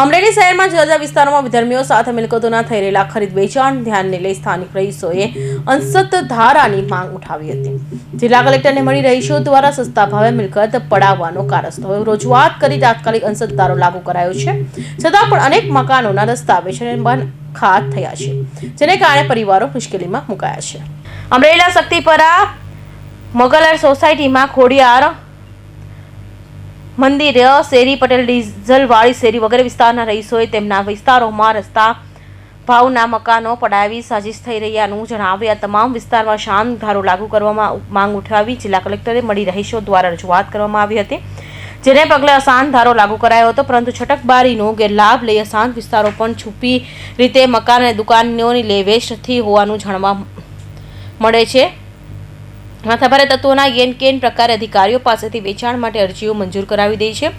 અમરેલી શહેરમાં જુદા જુદા વિસ્તારોમાં વિધર્મીઓ સાથે મિલકતોના થઈ રહેલા ખરીદ વેચાણ ધ્યાનને લઈ સ્થાનિક રહીશોએ અંશત ધારાની માંગ ઉઠાવી હતી. જિલ્લા કલેક્ટરને મળી રહીશો દ્વારા સસ્તા ભાવે મિલકત પડાવવાનો કારસ્તો. રજૂઆત કરી તાત્કાલિક અંશત ધારો લાગુ કરાયો છે. છતાં પણ અનેક મકાનોના દસ્તાવેજ અને બંધ થયા છે, જેને કારણે પરિવારો મુશ્કેલીમાં મુકાયા છે. અમરેલીના શક્તિપરા મોગલર સોસાયટીમાં ખોડિયાર મંદિર, શેરી પટેલ ડીઝલવાળી શેરી વગેરે વિસ્તારના રહીશોએ તેમના વિસ્તારોમાં રસ્તા, ભાવના મકાનો પડાવી સાજીશ થઈ રહ્યાનું જણાવી આ તમામ વિસ્તારમાં શાંત ધારો લાગુ કરવામાં માંગ ઉઠાવી જિલ્લા કલેક્ટરે મળી રહીશો દ્વારા રજૂઆત કરવામાં આવી હતી. જેને પગલે અશાંત ધારો લાગુ કરાયો હતો, પરંતુ છટકબારીનો ગેરલાભ લઈ અશાંત વિસ્તારો પણ છુપી રીતે મકાન અને દુકાનોની લેવેચથી હોવાનું જાણવા મળે છે. માથાભારે તત્વોના યેન કેન પ્રકારે અધિકારીઓ પાસેથી વેચાણ માટે અરજીઓ મંજૂર કરાવી દે છે.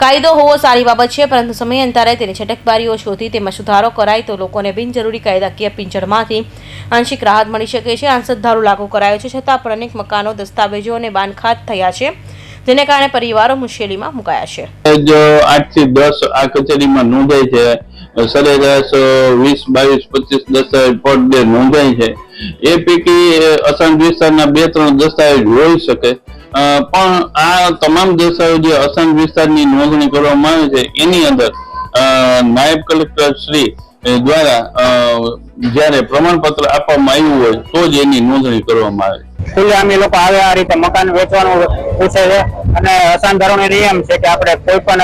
કાયદો હોવો સારી બાબત છે, પરંતુ સમયાંતરે તેની છટકબારીઓ શોધી તેમાં સુધારો કરાય તો લોકોને બિનજરૂરી કાયદાકીય પિંજરમાંથી આંશિક રાહત મળી શકે છે. આંસદ લાગુ કરાયો છે, છતાં પણ અનેક મકાનો, દસ્તાવેજો અને બાંધખાત થયા છે. જેને કારણે પરિવારો મુશ્કેલીમાં મુકાયા છે. જો આઠથી દસ આ કચેરીમાં નોંધાય છે. સરેરાશ વીસ, બાવીસ, પચીસ, દસ રિપોર્ટ નોંધાય છે. એ પૈકી અસાંત વિસ્તારના બે ત્રણ દસ્તાવેજ હોઈ શકે. પણ આ તમામ દસ્તાવેજો અસાંત વિસ્તારની નોંધણી કરવામાં આવે છે, એની અંદર નાયબ કલેક્ટર શ્રી દ્વારા જ્યારે પ્રમાણપત્ર આપવામાં આવ્યું હોય, તો જ એની નોંધણી કરવામાં આવે. છે ખુલ્લેઆમ એ લોકો આવે આ રીતે મકાન વેચવાનું પૂછે છે. અને અસાનધારણનો નિયમ છે કે આપણે કોઈ પણ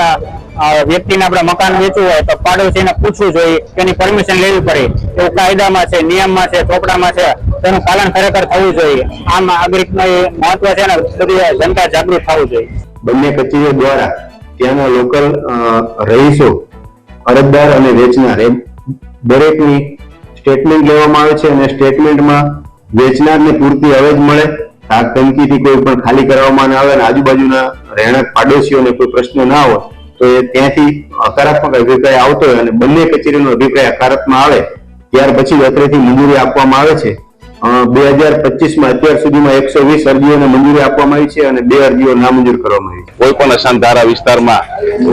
વ્યક્તિને આપણે મકાન વેચવું હોય તો પાડોશીને પૂછવું જોઈએ તેની પરમિશન લેવી પડે. એવું કાયદામાં છે, નિયમમાં છે, ચોપડામાં છે, તેનું પાલન ખરેખર થવું જોઈએ. આમ નાગરિકનું મહત્વ છે ને, બધી જનતા જાગૃત થવું જોઈએ. બંને કચેરીઓ દ્વારા ત્યાંના લોકલ રહીશો, અરજદાર અને વેચનાર, એ દરેકની સ્ટેટમેન્ટ લેવામાં આવે છે અને સ્ટેટમેન્ટમાં વેચનારને પૂરતી અવેજ મળે. આગ ધમકીથી કોઈ પણ ખાલી કરવામાં ના આવે અને આજુબાજુના રહેણાંક પાડોશીઓને કોઈ પ્રશ્ન ના હોય, તો એ ત્યાંથી હકારાત્મક અભિપ્રાય આવતો હોય અને બંને કચેરીનો અભિપ્રાય હકારાત્મક આવે. ત્યાર પછી અત્રેથી મંજૂરી આપવામાં આવે છે. બે હજાર પચીસમાં અત્યાર સુધીમાં એકસો વીસ અરજીઓને મંજૂરી આપવામાં આવી છે અને બે અરજીઓ નામંજૂર કરવામાં આવી છે. કોઈ પણ અશાંતધારા વિસ્તારમાં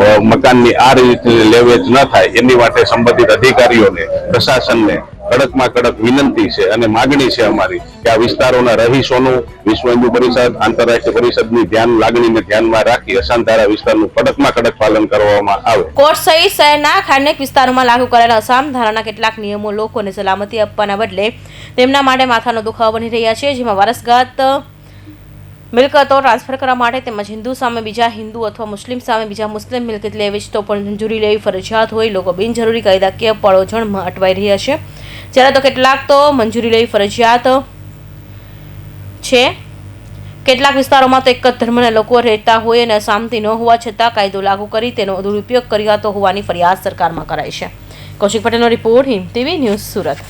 અ, મકાનની આ રીતે લેવેચ ન થાય એની માટે સંબંધિત અધિકારીઓને પ્રશાસનને કડકમાં કડક વિનંતી છે અને માગણી છે અમારી કે આ વિસ્તારોના રહીશોનું વિશ્વ હિન્દુ પરિષદ, આંતરરાષ્ટ્રીય પરિષદની ધ્યાન લાગણીને ધ્યાનમાં રાખી અશાંતધારા વિસ્તારનું કડકમાં કડક પાલન કરવામાં આવે. કોર્ટ સહિત શહેરના ખાનક વિસ્તારોમાં લાગુ કરાયેલા અસામ ધારાના કેટલાક નિયમો, લોકોને સલામતી આપવાના બદલે તેમના માટે માથાનો દુખાવો બની રહ્યા છે, જેમાં વારસગત મિલકતો ટ્રાન્સફર કરવા માટે તેમજ હિન્દુ સામે બીજા હિન્દુ અથવા મુસ્લિમ સામે બીજા મુસ્લિમ મિલકત લેવી તો પણ મંજૂરી લેવી ફરજિયાત હોય. લોકો બિનજરૂરી કાયદાકીય પળોજણમાં અટવાઈ રહ્યા છે. જ્યારે તો કેટલાક તો મંજૂરી લેવી ફરજિયાત છે. કેટલાક વિસ્તારોમાં તો એક જ ધર્મના લોકો રહેતા હોય અને શાંતિ ન હોવા છતાં કાયદો લાગુ કરી તેનો દુરુપયોગ કર્યાતો હોવાની ફરિયાદ સરકારમાં કરાઈ છે. કૌશિક પટેલનો રિપોર્ટ હિમ ટીવી ન્યૂઝ સુરત.